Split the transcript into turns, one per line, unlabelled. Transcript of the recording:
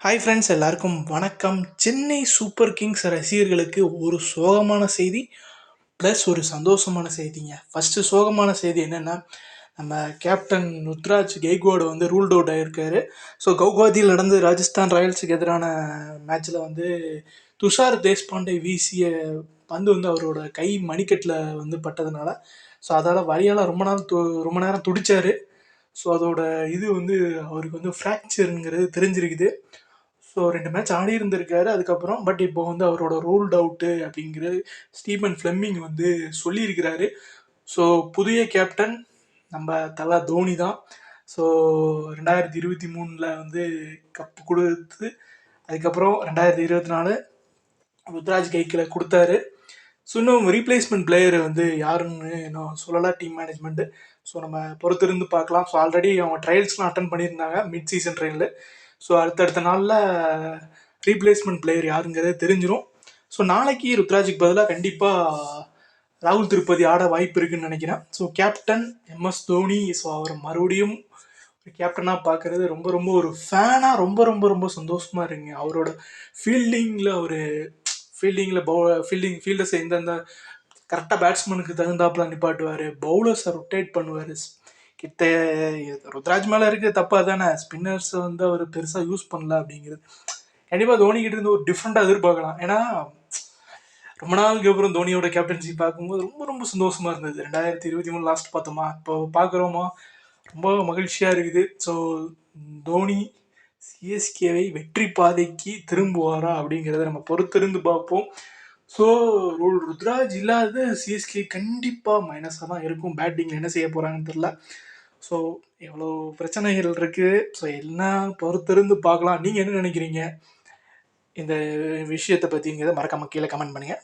Hi friends எல்லாருக்கும் வணக்கம். Chennai super Kings ரசிகர்களுக்கு ஒரு சோகமான செய்தி ப்ளஸ் ஒரு சந்தோஷமான செய்திங்க. ஃபஸ்ட்டு சோகமான செய்தி என்னென்னா நம்ம கேப்டன் ருத்ராஜ் கெய்கோடு வந்து ரூல்ட் அவுட் ஆகியிருக்காரு ஸோ கவுகாதியில் நடந்து ராஜஸ்தான் ராயல்ஸுக்கு எதிரான மேட்ச்சில் வந்து துஷார் தேஷ்பாண்டே வீசிய பந்து வந்து அவரோட கை மணிக்கட்டில் வந்து பட்டதுனால ஸோ அதால் வழியால் ரொம்ப நாள் து ரொம்ப நேரம் துடிச்சார். ஸோ அதோட இது வந்து அவருக்கு வந்து ஃப்ராக்சருங்கிறது தெரிஞ்சிருக்குது. ஸோ ரெண்டு மேட்ச் ஆடி இருந்திருக்காரு. அதுக்கப்புறம் பட் இப்போ வந்து அவரோட ரூல்ட் அவுட்டு அப்படிங்கிறது ஸ்டீபன் ஃப்ளெம்மிங் வந்து சொல்லியிருக்கிறாரு. ஸோ புதிய கேப்டன் நம்ம தலா தோனி தான். ஸோ ரெண்டாயிரத்தி இருபத்தி மூணில் வந்து கப்பு கொடுத்து அதுக்கப்புறம் ரெண்டாயிரத்தி இருபத்தி நாலு ருத்ராஜ் கைக்கில் கொடுத்தாரு. ஸோ இன்னும் ரீப்ளேஸ்மெண்ட் பிளேயர் வந்து யாருன்னு இன்னும் சொல்லலாம் டீம் மேனேஜ்மெண்ட்டு ஸோ நம்ம பொறுத்திருந்து பார்க்கலாம். ஸோ ஆல்ரெடி அவங்க ட்ரையல்ஸ்லாம் அட்டன் பண்ணியிருந்தாங்க மிட் சீசன் ட்ரையலில் ஸோ அடுத்தடுத்த நாளில் ரீப்ளேஸ்மெண்ட் பிளேயர் யாருங்கிறதே தெரிஞ்சிடும் ஸோ நாளைக்கு ருத்ராஜுக்கு பதிலாக கண்டிப்பாக ராகுல் திருப்பதி ஆட வாய்ப்பு இருக்குன்னு நினைக்கிறேன். So captain MS Dhoni. So அவர் மறுபடியும் ஒரு கேப்டனாக பார்க்குறது ரொம்ப ரொம்ப ஒரு ஃபேனாக ரொம்ப ரொம்ப ரொம்ப சந்தோஷமாக இருக்குங்க. அவரோட ஃபீல்டிங்கில் ஒரு ஃபீல்டிங்கில் பவு ஃபீல்டிங் ஃபீல்டர்ஸ் எந்தெந்த கரெக்டாக பேட்ஸ்மேனுக்கு தகுந்தாப்பில் நிப்பாட்டுவார். பவுலர்ஸை ரொட்டேட் பண்ணுவார். கிட்ட ருத்ராஜ் மேலே இருக்க தப்பாக தானே ஸ்பின்னர்ஸை வந்து அவர் பெருசாக யூஸ் பண்ணல அப்படிங்கிறது. கண்டிப்பாக தோனிக்கிட்ட இருந்து ஒரு டிஃப்ரெண்ட்டாக எதிர்பார்க்கலாம். ஏன்னா ரொம்ப நாளுக்கு அப்புறம் தோனியோட கேப்டன்சி பார்க்கும்போது ரொம்ப ரொம்ப சந்தோஷமாக இருந்தது. ரெண்டாயிரத்தி இருபத்தி மூணு லாஸ்ட் பார்த்தோமா? இப்போ பார்க்குறோமா? ரொம்ப மகிழ்ச்சியாக இருக்குது. ஸோ தோனி சிஎஸ்கேவை வெற்றி பாதைக்கு திரும்புவாரா அப்படிங்கிறத நம்ம பொறுத்திருந்து பார்ப்போம். ஸோ ருத்ராஜ் இல்லாத சிஎஸ்கே கண்டிப்பாக மைனஸாக தான் இருக்கும். பேட்டிங்கில் என்ன செய்ய போகிறாங்கன்னு தெரில ஸோ எவ்வளோ பிரச்சனைகள் இருக்குது ஸோ எல்லாம் பொறுத்திருந்து பார்க்கலாம். நீங்கள் என்ன நினைக்கிறீங்க? இந்த விஷயத்தை பற்றிங்கிறத மறக்காமல் கீழே கமெண்ட் பண்ணுங்கள்